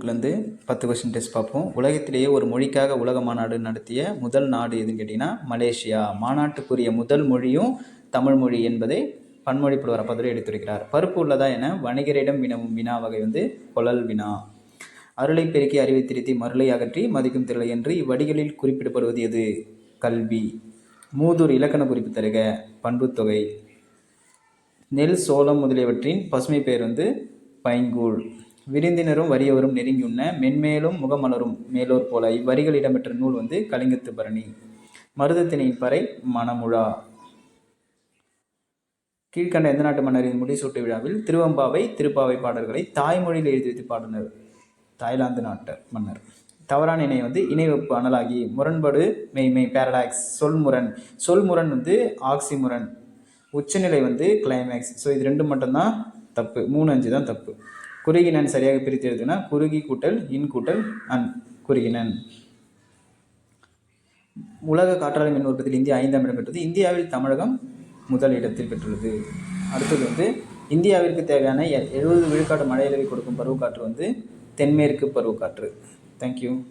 புக்லேருந்து பத்து question test பார்ப்போம். உலகத்திலேயே ஒரு மொழிக்காக உலக மாநாடு நடத்திய முதல் நாடு எதுன்னு கேட்டிங்கன்னா மலேசியா. மாநாட்டுக்குரிய முதல் மொழியும் தமிழ் மொழி என்பதை பன்மொழி புலவர் அப்பதுரை எடுத்துரைக்கிறார். பருப்பு உள்ளதா என வணிகரிடம் வினவும் வினா வகை வந்து கொழல் வினா. அருளை பெருக்கி அறிவை திருத்தி மருளை அகற்றி மதிக்கும் திரளை என்று இவ்வடிகளில் குறிப்பிடப்படுவது எது? கல்வி. மூதூர் இலக்கண குறிப்பு தருக. பண்புத்தொகை நெல் சோளம் முதலியவற்றின் பசுமை பெயர் வந்து பைங்கூழ். விருந்தினரும் வறியவரும் நெருங்கியுண்ண மென்மேலும் முகமலரும் மேலோர் போல இவ்வரிகள் இடம்பெற்ற நூல் வந்து கலிங்கத்து பரணி. மருதத்தினின் பறை மணமுழா. கீழ்கண்ட எந்த நாட்டு மன்னரின் முடிசூட்டு விழாவில் திருவம்பாவை திருப்பாவை பாடல்களை தாய்மொழியில் எழுதி வைத்து பாடினர் தாய்லாந்து நாட்டு மன்னர். தவறான இணை வந்து இணைவப்பு அனலாகி முரண்பாடு மெய்மை பேரடாக்ஸ் சொல்முரண். சொல்முரண் வந்து ஆக்சிமுரண். உச்சநிலை வந்து கிளைமேக்ஸ் ஸோ இது ரெண்டு மட்டும்தான் தப்பு. மூணு அஞ்சு தான் தப்பு. குறுகினன் சரியாக பிரித்து எழுதுனா குறுகி கூட்டல் இன் கூட்டல் அன் குறுகினன் உலக காற்றாலை மின் உற்பத்தியில் இந்தியா ஐந்தாம் இடம் பெற்றது. இந்தியாவில் தமிழகம் முதல் இடத்தில் பெற்றுள்ளது. அடுத்தது வந்து இந்தியாவிற்கு தேவையான எ- எழுபது விழுக்காடு மழையளவை கொடுக்கும் பருவக்காற்று வந்து தென்மேற்கு பருவக்காற்று. தேங்க்யூ